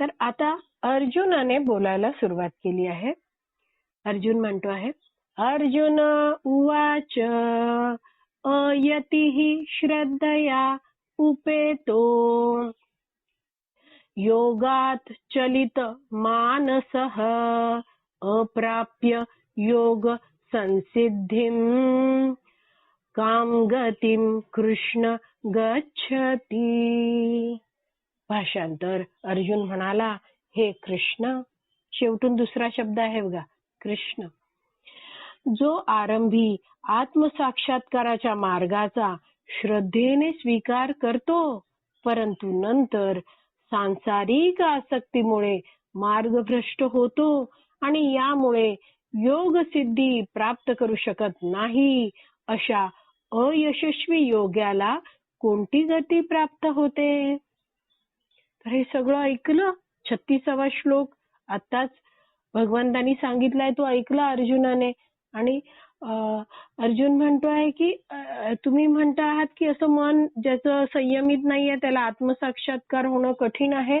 तर आता अर्जुनाने बोलायला सुरुवात केली आहे. अर्जुन म्हणतो आहे, अर्जुन, उवाच अयती श्रद्धया उपेतो. योगात चलित मानसः अप्राप्य योग संसिद्धिम। काम गतीम कृष्ण गच्छती। भाषांतर. अर्जुन म्हणाला हे कृष्ण. शेवटून दुसरा शब्द आहे बघा कृष्ण. जो आरंभी आत्मसाक्षात्काराच्या मार्गाचा श्रद्धेने स्वीकार करतो परंतु नंतर सांसारिक आसक्तीमुळे मार्गभ्रष्ट होतो आणि यामुळे योग सिद्धी प्राप्त करू शकत नाही अशा अयशस्वी योग्याला कोणती गती प्राप्त होते? तर हे सगळं ऐकलं छत्तीसावा श्लोक. आताच भगवंतानी सांगितलाय तो ऐकला अर्जुनाने. आणि अर्जुन म्हणतो आहे की तुम्ही म्हणता आहात की असं मन ज्याचं संयमित नाहीये त्याला आत्मसाक्षात्कार होणं कठीण आहे.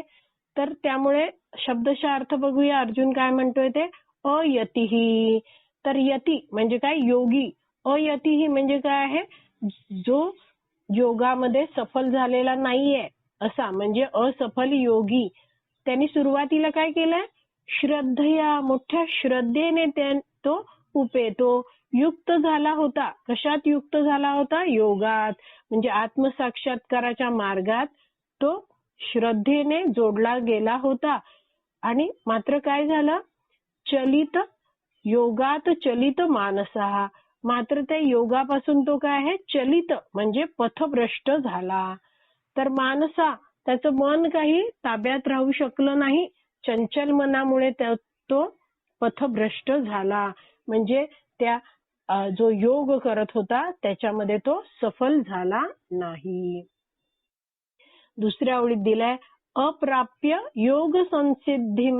तर त्यामुळे शब्दशः अर्थ बघूया अर्जुन काय म्हणतोय ते. अयतीही. तर यती म्हणजे काय? योगी. अयतीही म्हणजे काय आहे? जो योगामध्ये सफल झालेला नाहीये. असा म्हणजे असफल योगी. त्यांनी सुरुवातीला काय केलंय? श्रद्धया मोठ्या श्रद्धेने तो उपेतो युक्त झाला होता. कशात युक्त झाला होता? योगात. म्हणजे आत्मसाक्षात्काराच्या मार्गात तो श्रद्धेने जोडला गेला होता. आणि मात्र काय झालं? चलित योगात चलित मानसा. मात्र त्या योगापासून तो काय आहे? चलित म्हणजे पथभ्रष्ट झाला. तर मानसा त्याचं मन काही ताब्यात राहू शकलं नाही. चंचल मनामुळे तो पथभ्रष्ट झाला. म्हणजे त्या जो योग करत होता त्याच्यामध्ये तो सफल झाला नाही. दुसऱ्या ओळीत दिलाय अप्राप्य योग संसिद्धी.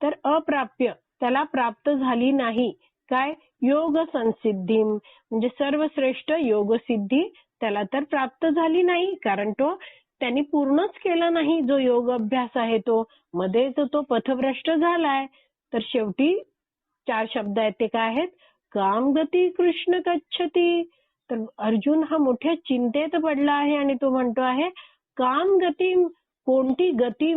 तर अप्राप्य त्याला प्राप्त झाली नाही. काय? योग संसिद्धी. म्हणजे सर्वश्रेष्ठ योग सिद्धी त्याला तर प्राप्त झाली नाही कारण तो त्यांनी पूर्णच केला नाही जो योग अभ्यास आहे तो. मध्येच तो पथभ्रष्ट झालाय. तर शेवटी चार शब्द आहेत ते काय आहेत काम गती कृष्ण गच्छती. तर अर्जुन हा मोठ्या चिंतेत पडला आहे आणि तो म्हणतो आहे काम गती कोणती गती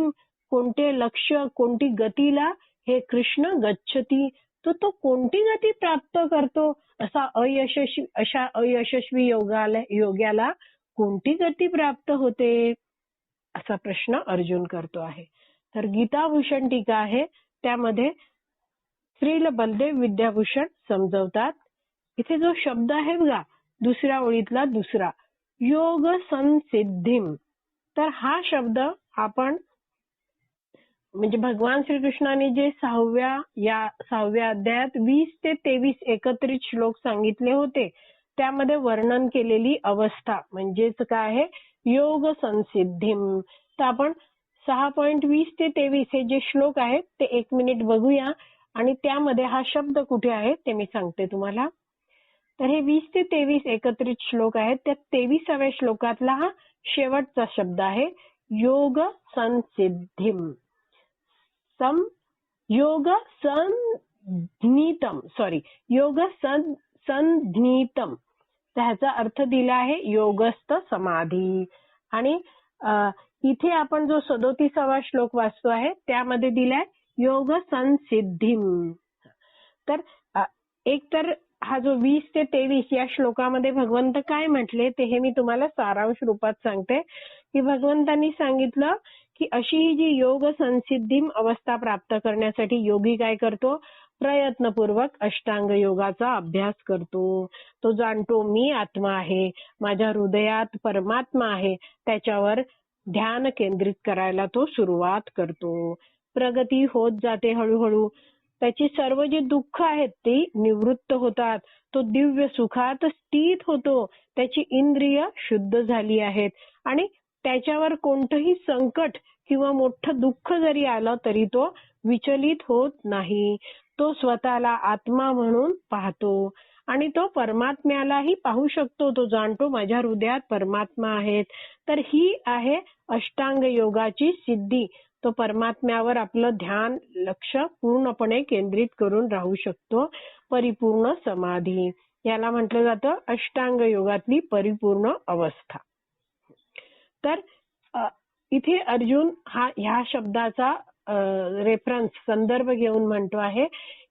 कोणते लक्ष कोणती गतीला हे कृष्ण गच्छती. तो तो कोणती गती प्राप्त करतो? असा अयशस्वी अशा अयशस्वी योगाला योग्याला कोणती गती प्राप्त होते? असा प्रश्न अर्जुन करतो आहे. तर गीताभूषण टीका आहे. त्यामध्ये श्रील बलदेव विद्याभूषण समजवतात. इथे जो शब्द आहे बघा दुसऱ्या ओळीतला दुसरा योग संसिद्धीम तर हा शब्द आपण म्हणजे भगवान श्रीकृष्णाने जे सहाव्या या सहाव्या अध्यायात वीस ते तेवीस एकत्रित श्लोक सांगितले होते त्यामध्ये वर्णन केलेली अवस्था म्हणजेच काय आहे? योग संसिद्धी तर आपण सहा पॉईंट वीस ते तेवीस हे जे श्लोक आहेत ते एक मिनिट बघूया. आणि त्यामध्ये हा शब्द कुठे आहे ते मी सांगते तुम्हाला. तर हे वीस ते तेवीस एकत्रित श्लोक आहेत. त्या तेविसाव्या श्लोकातला हा शेवटचा शब्द आहे. योग संसिद्धी सम योग संज्ञितम सॉरी योग सं संज्ञितम त्याचा अर्थ दिला आहे योगस्थ समाधी. आणि इथे आपण जो सदोतीसावा श्लोक वाचतो आहे त्यामध्ये दिलाय योग संसिद्धीम तर एक तर हा जो वीस ते तेवीस या श्लोकामध्ये भगवंत काय म्हटले ते हे मी तुम्हाला सारांश रूपात सांगते. की भगवंतांनी सांगितलं की अशी ही जी योग संसिद्धी अवस्था प्राप्त करण्यासाठी योगी काय करतो? प्रयत्नपूर्वक अष्टांग योगाचा अभ्यास करतो. तो जाणतो मी आत्मा आहे माझ्या हृदयात परमात्मा आहे त्याच्यावर ध्यान केंद्रित करायला तो सुरुवात करतो. प्रगती होत जाते हळूहळू. त्याची सर्व जी दुःख आहेत ती निवृत्त होतात. तो दिव्य सुखात स्थित होतो. त्याची इंद्रिय शुद्ध झाली आहेत. आणि त्याच्यावर कोणतंही संकट किंवा मोठं दुःख जरी आलं तरी तो विचलित होत नाही. तो स्वतःला आत्मा म्हणून पाहतो आणि तो परमात्म्यालाही पाहू शकतो. तो जाणतो माझ्या हृदयात परमात्मा आहेत. तर ही आहे अष्टांग योगाची सिद्धी. तो परमात्म्यावर आपलं ध्यान लक्ष पूर्णपणे केंद्रित करून राहू शकतो. परिपूर्ण समाधी. याला म्हटलं जातं अष्टांग योगातली परिपूर्ण अवस्था. तर इथे अर्जुन हा ह्या शब्दाचा रेफरन्स संदर्भ घेऊन म्हणतो आहे.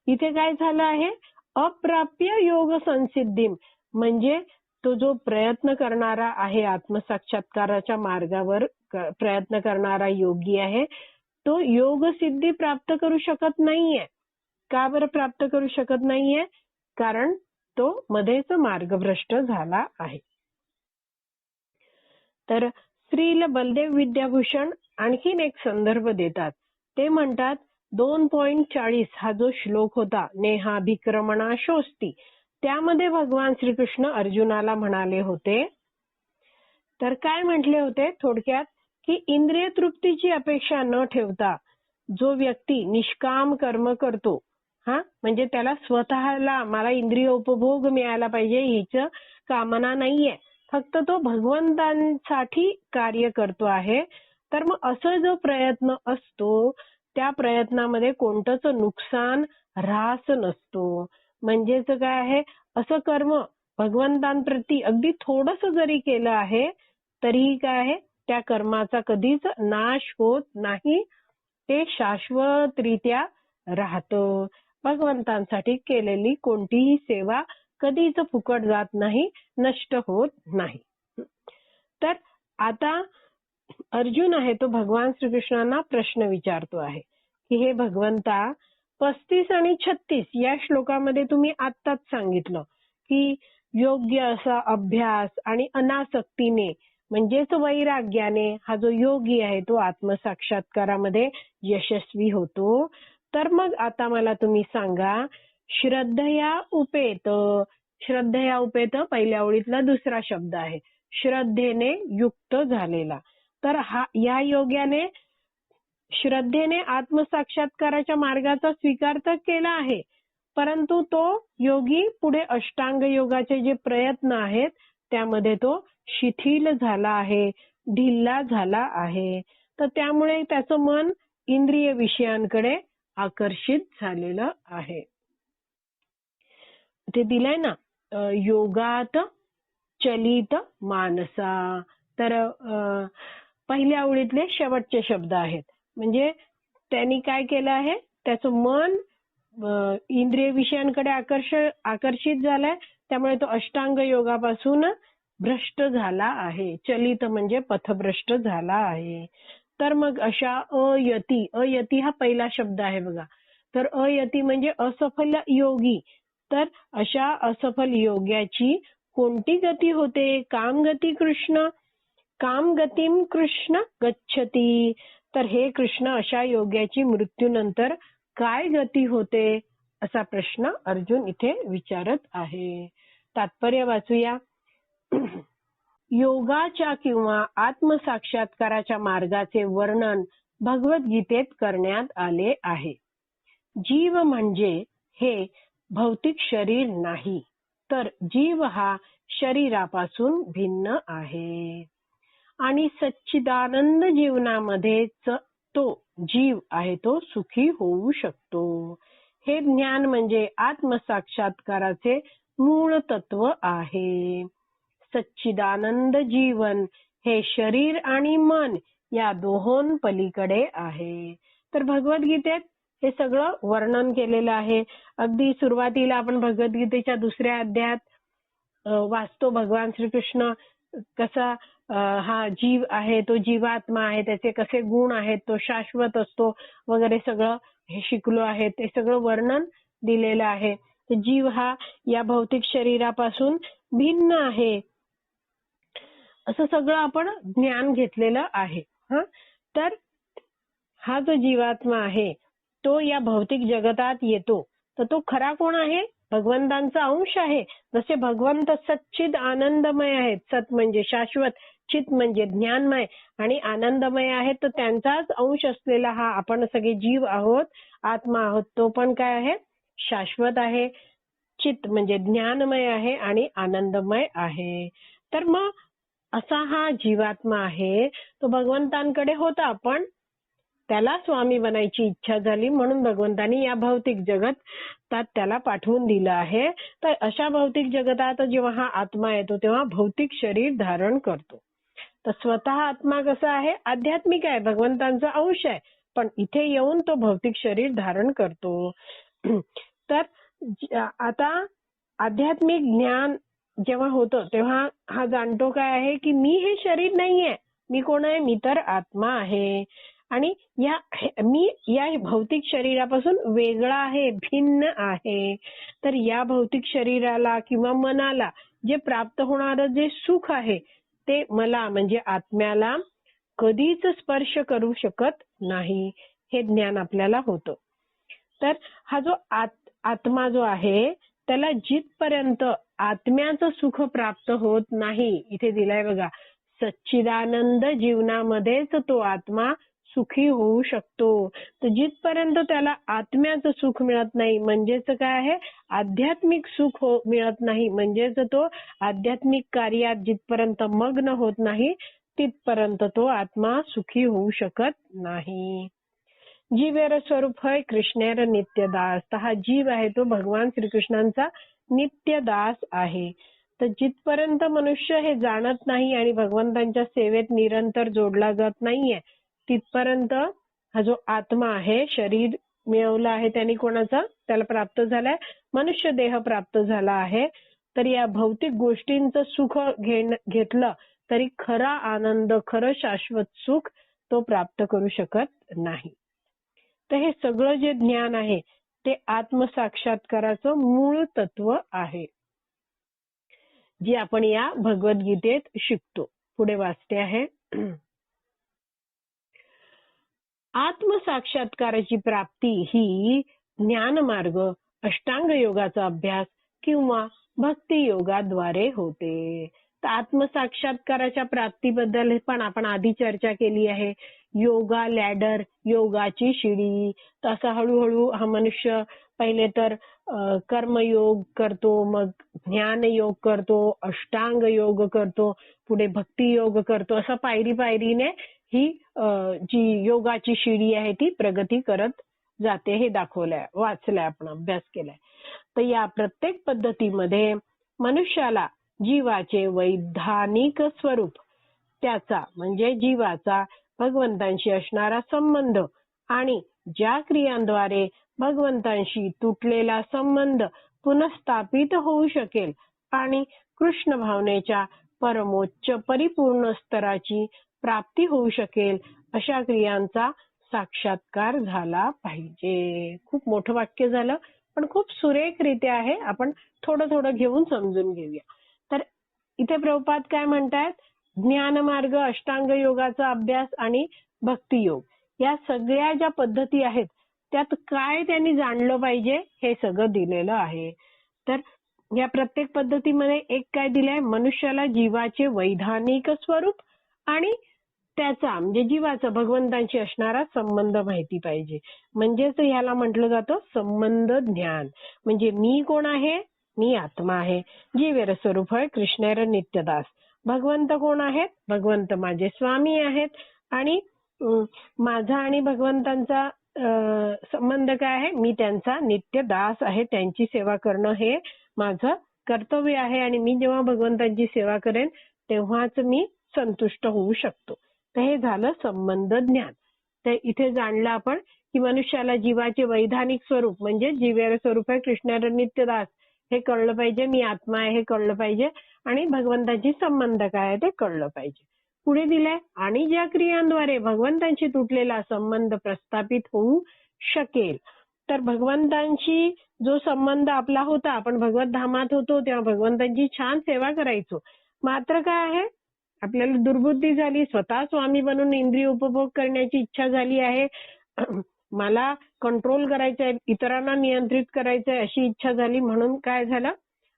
इथे काय झालं आहे? अप्राप्य योग संसिद्धी म्हणजे तो जो प्रयत्न करणारा आहे आत्मसाक्षात्काराच्या मार्गावर प्रयत्न करणारा योगी आहे तो योग सिद्धी प्राप्त करू शकत नाहीये. का बरं प्राप्त करू शकत नाहीये? कारण तो मध्येच मार्गभ्रष्ट झाला आहे. तर स्त्रीला बलदेव विद्याभूषण आणखीन एक संदर्भ देतात. ते म्हणतात दोन पॉइंट चाळीस हा जो श्लोक होता नेहाभिक्रमणा शोस्ती. त्यामध्ये भगवान श्रीकृष्ण अर्जुनाला म्हणाले होते तर काय म्हटले होते? थोडक्यात की इंद्रिय तृप्तीची अपेक्षा न ठेवता जो व्यक्ती निष्काम कर्म करतो हा? म्हणजे त्याला स्वतःला मला इंद्रिय उपभोग मिळायला पाहिजे हिच कामना नाहीये. फक्त तो भगवंतांसाठी कार्य करतो आहे. तर मग असं जो प्रयत्न असतो त्या प्रयत्नामध्ये कोणतंच नुकसान ऱ्हास नसतो. म्हणजेच काय आहे? असं कर्म भगवंतांप्रती अगदी थोडस जरी केलं आहे तरीही काय आहे? त्या कर्माचा कधीच नाश होत नाही. ते शाश्वतरित्या राहतं. भगवंतांसाठी केलेली कोणतीही सेवा कधीच फुकट जात नाही नष्ट होत नाही. तर आता अर्जुन आहे तो भगवान श्रीकृष्णांना प्रश्न विचारतो आहे की हे भगवंता पस्तीस आणि छत्तीस या श्लोकामध्ये तुम्ही आत्ताच सांगितलं की योग्य असा अभ्यास आणि अनासक्तीने म्हणजेच वैराग्याने हा जो योगी आहे तो आत्मसाक्षात्कारामध्ये यशस्वी होतो. तर मग आता मला तुम्ही सांगा श्रद्धया उपेत श्रद्धया उपेत पहिल्या ओळीतला दुसरा शब्द आहे. श्रद्धेने युक्त झालेला. तर हा या योग्याने श्रद्धेने आत्मसाक्षात्काराच्या मार्गाचा स्वीकार तर केला आहे परंतु तो योगी पुढे अष्टांग योगाचे जे प्रयत्न आहेत त्यामध्ये तो शिथिल झाला आहे ढिल्ला झाला आहे. तर त्यामुळे त्याचं मन इंद्रिय विषयांकडे आकर्षित झालेलं आहे. ते दिलंय ना योगात चलित मानसा. तर पहिल्या ओळीतले शेवटचे शब्द आहेत. म्हणजे त्यांनी काय केलं आहे? त्याचं मन इंद्रिय विषयांकडे आकर्ष आकर्षित झालाय. त्यामुळे तो अष्टांग योगापासून भ्रष्ट झाला आहे. चलित म्हणजे पथभ्रष्ट झाला आहे. तर मग अशा अयती अयती हा पहिला शब्द आहे बघा. तर अयती म्हणजे असफल योगी. तर अशा असफल योग्याची कोणती गती होते? काम गती कृष्ण काम गतीम कृष्ण गच्छती. तर हे कृष्ण अशा योग्याची मृत्यूनंतर काय गती होते? असा प्रश्न अर्जुन इथे विचारत आहे. तात्पर्य वाचूया. योगाच्या किंवा आत्मसाक्षात्काराच्या मार्गाचे वर्णन भगवद्गीतेत करण्यात आले आहे. जीव म्हणजे हे भौतिक शरीर नाही तर जीव हा शरीरापासून भिन्न आहे. आणि सच्चिदानंद जीवनामध्ये तो जीव आहे तो सुखी होऊ शकतो. हे ज्ञान म्हणजे आत्मसाक्षात्काराचे मूळ तत्व आहे. सच्चिदानंद जीवन हे शरीर आणि मन या दोहों पलीकडे आहे. तर भगवद्गीतेत हे सगळं वर्णन केलेलं आहे. अगदी सुरुवातीला आपण भगवद्गीतेच्या दुसऱ्या अध्यायात वाचतो भगवान श्रीकृष्ण कसा हा जीव आहे तो जीवात्मा आहे त्याचे कसे गुण आहेत तो शाश्वत असतो वगैरे सगळं हे शिकलो आहे. ते सगळं वर्णन दिलेलं आहे. जीव हा या भौतिक शरीरापासून भिन्न आहे. असं सगळं आपण ज्ञान घेतलेलं आहे. हा? तर हा जो जीवात्मा आहे तो या भौतिक जगतात येतो. तर तो खरा कोण आहे? भगवंतांचा अंश आहे. जसे भगवंत सच्चिद आनंदमय आहेत. सत म्हणजे शाश्वत चित म्हणजे ज्ञानमय आणि आनंदमय आहे तर त्यांचाच अंश असलेला हा आपण सगळे जीव आहोत आत्मा आहोत तो पण काय आहे? शाश्वत आहे. चित म्हणजे ज्ञानमय आहे आणि आनंदमय आहे. तर मग असा हा जीवात्मा आहे. तो भगवंतांकडे होता पण त्याला स्वामी बनायची इच्छा झाली म्हणून भगवंतांनी या भौतिक जगत त्याला पाठवून दिलं आहे. तर अशा भौतिक जगतात जेव्हा हा आत्मा येतो तेव्हा भौतिक शरीर धारण करतो. तर स्वतः आत्मा कसा आहे? आध्यात्मिक आहे भगवंतांचा अंश आहे. पण इथे येऊन तो भौतिक शरीर धारण करतो. तर आता आध्यात्मिक ज्ञान जेव्हा होतं तेव्हा हा जाणतो काय आहे की मी हे शरीर नाहीये. मी कोण आहे? मी तर आत्मा आहे. आणि या मी या भौतिक शरीरापासून वेगळा आहे भिन्न आहे. तर या भौतिक शरीराला किंवा मनाला जे प्राप्त होणारं जे सुख आहे ते मला म्हणजे आत्म्याला कधीच स्पर्श करू शकत नाही हे ज्ञान आपल्याला होतं. तर हा जो आत्मा जो आहे त्याला जिथपर्यंत आत्म्याचं सुख प्राप्त होत नाही इथे दिलाय बघा सच्चिदानंद जीवनामध्येच तो आत्मा सुखी होऊ शकतो. तर जिथपर्यंत त्याला आत्म्याचं सुख मिळत नाही म्हणजेच काय आहे? आध्यात्मिक सुख हो मिळत नाही म्हणजेच तो आध्यात्मिक कार्यात जिथपर्यंत मग्न होत नाही तिथपर्यंत तो आत्मा सुखी होऊ शकत नाही. जीवेर स्वरूप है कृष्णेर नित्यदास. तर हा जीव आहे तो भगवान श्रीकृष्णांचा नित्यदास आहे. तर जिथपर्यंत मनुष्य हे जाणत नाही आणि भगवंतांच्या सेवेत निरंतर जोडला जात नाहीये तिथपर्यंत हा जो आत्मा आहे शरीर मिळवलं आहे त्यांनी कोणाचा? त्याला प्राप्त झालाय. मनुष्य देह प्राप्त झाला आहे. तर या भौतिक गोष्टींचं सुख घेतलं तरी खरा आनंद खरं शाश्वत सुख तो प्राप्त करू शकत नाही. तर हे सगळं जे ज्ञान आहे ते आत्मसाक्षात्काराचं मूळ तत्व आहे. जे आपण या भगवद्गीतेत शिकतो. पुढे वाचते आहे. आत्मसाक्षात्काराची प्राप्ती ही ज्ञान मार्ग अष्टांग योगाचा अभ्यास किंवा भक्ती योगाद्वारे होते. तर आत्मसाक्षात्काराच्या प्राप्तीबद्दल पण आपण आधी चर्चा केली आहे. योगा लॅडर योगाची शिडी. तसा हळूहळू हा मनुष्य पहिले तर कर्मयोग करतो मग ज्ञान योग करतो अष्टांग योग करतो पुढे भक्ती योग करतो असं पायरी पायरीने ही जी योगाची शिडी आहे ती प्रगती करत जाते हे दाखवलंय वाचलंय आपण अभ्यास केलाय. तर या प्रत्येक पद्धतीमध्ये मनुष्याला जीवाचे वैधानिक स्वरूप त्याचा म्हणजे जीवाचा भगवंतांशी असणारा संबंध आणि ज्या क्रियांद्वारे भगवंतांशी तुटलेला संबंध पुनഃस्थापित होऊ शकेल आणि कृष्ण भावनेच्या परमोच्च परिपूर्ण स्तराची प्राप्ती होऊ शकेल अशा क्रियांचा साक्षात्कार झाला पाहिजे. खूप मोठं वाक्य झालं पण खूप सुरेखरित्या आहे. आपण थोडं थोडं घेऊन समजून घेऊया. तर इथे प्रभुपात काय म्हणतायत? ज्ञानमार्ग अष्टांग योगाचा अभ्यास आणि भक्ती योग या सगळ्या ज्या पद्धती आहेत त्यात काय त्यांनी जाणलं पाहिजे हे सगळं दिलेलं आहे. तर या प्रत्येक पद्धतीमध्ये एक काय दिलंय? मनुष्याला जीवाचे वैधानिक स्वरूप आणि त्याचा म्हणजे जीवाचा भगवंतांशी असणारा संबंध माहिती पाहिजे. म्हणजेच ह्याला म्हटलं जातं संबंध ज्ञान. म्हणजे मी कोण आहे? मी आत्मा आहे. जीवेर स्वरूप आहे कृष्णेर नित्यदास. भगवंत कोण आहेत? भगवंत माझे स्वामी आहेत. आणि माझा आणि भगवंतांचा संबंध काय आहे? मी त्यांचा नित्य दास आहे. त्यांची सेवा करणं हे माझं कर्तव्य आहे आणि मी जेव्हा भगवंतांची सेवा करेन तेव्हाच मी संतुष्ट होऊ शकतो. तर हे झालं संबंध ज्ञान. तर इथे जाणलं आपण की मनुष्याला जीवाचे वैधानिक स्वरूप म्हणजे जीवेर स्वरूप आहे कृष्णार नित्यदास हे कळलं पाहिजे. मी आत्मा आहे हे कळलं पाहिजे. आणि भगवंताची संबंध काय आहे ते कळलं पाहिजे. पुढे दिलंय आणि ज्या क्रियांद्वारे भगवंतांशी तुटलेला संबंध प्रस्थापित होऊ शकेल. तर भगवंतांशी जो संबंध आपला होता आपण भगवत धामात होतो तेव्हा भगवंतांची छान सेवा करायचो. मात्र काय आहे? आपल्याला दुर्बुद्धी झाली स्वतः स्वामी बनून इंद्रिय उपभोग करण्याची इच्छा झाली आहे. मला कंट्रोल करायचं आहे इतरांना नियंत्रित करायचंय अशी इच्छा झाली. म्हणून काय झालं?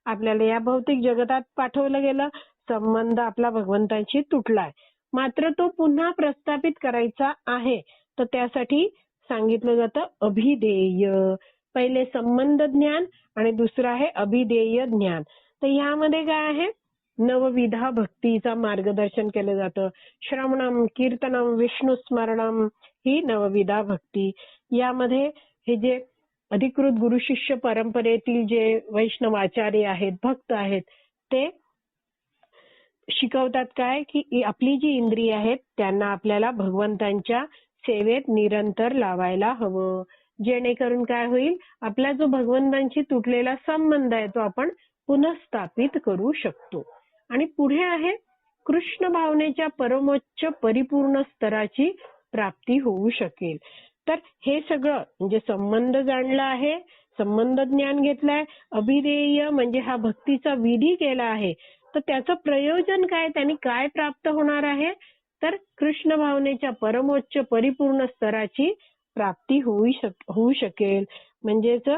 आपल्याला या भौतिक जगतात पाठवलं गेलं. संबंध आपला भगवंतांशी तुटलाय. मात्र तो पुन्हा प्रस्थापित करायचा आहे. तर त्यासाठी सांगितलं जातं अभिधेय. पहिले संबंध ज्ञान आणि दुसरं आहे अभिधेय ज्ञान. तर यामध्ये काय आहे? नवविधा भक्तीचा मार्गदर्शन केलं जातं. श्रवणम कीर्तनम विष्णू स्मरणम ही नवविधा भक्ती. यामध्ये हे जे अधिकृत गुरु शिष्य परंपरेतील जे वैष्णव आचार्य आहेत भक्त आहेत ते शिकवतात काय? की आपली जी इंद्रिय आहेत त्यांना आपल्याला भगवंतांच्या सेवेत निरंतर लावायला हवं. जेणेकरून काय होईल? आपला जो भगवंतांशी तुटलेला संबंध आहे तो आपण पुनःस्थापित करू शकतो. आणि पुढे आहे कृष्ण भावनेच्या परमोच्च परिपूर्ण स्तराची प्राप्ती होऊ शकेल. तर हे सगळं म्हणजे संबंध जाणला आहे संबंध ज्ञान घेतलाय अभिधेय म्हणजे हा भक्तीचा विधी केला आहे. तर त्याचं प्रयोजन काय? त्यांनी काय प्राप्त होणार आहे? तर कृष्ण भावनेच्या परमोच्च परिपूर्ण स्तराची प्राप्ती होऊ शक होऊ शकेल. म्हणजेच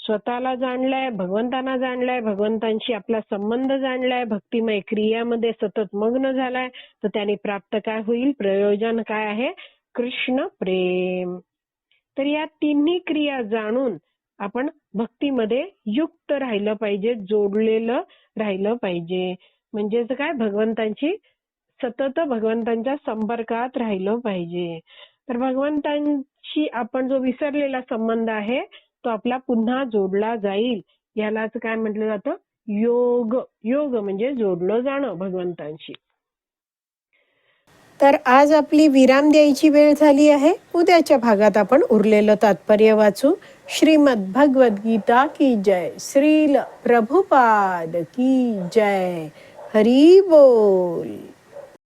स्वतःला जाणलाय भगवंतांना जाणलाय भगवंतांशी आपला संबंध जाणलाय भक्तिमय क्रियामध्ये सतत मग्न झालाय तर त्याने प्राप्त काय होईल? प्रयोजन काय आहे? कृष्ण प्रेम. तर या तिन्ही क्रिया जाणून आपण भक्तीमध्ये युक्त राहिलं पाहिजे जोडलेलं राहिलं पाहिजे. म्हणजेच काय? भगवंतांची सतत भगवंतांच्या संपर्कात राहिलं पाहिजे. तर भगवंतांशी आपण जो विसरलेला संबंध आहे तो आपला पुन्हा जोडला जाईल. यालाच काय म्हटलं जातं? योग. योग म्हणजे जोडलं जाणं भगवंतांशी. तर आज आपली विराम द्यायची वेळ झाली आहे. उद्याच्या भागात आपण उरलेलं तात्पर्य वाचू. श्रीमद भगवद्गीता की जय श्रील प्रभुपाद की जय। हरी बोल।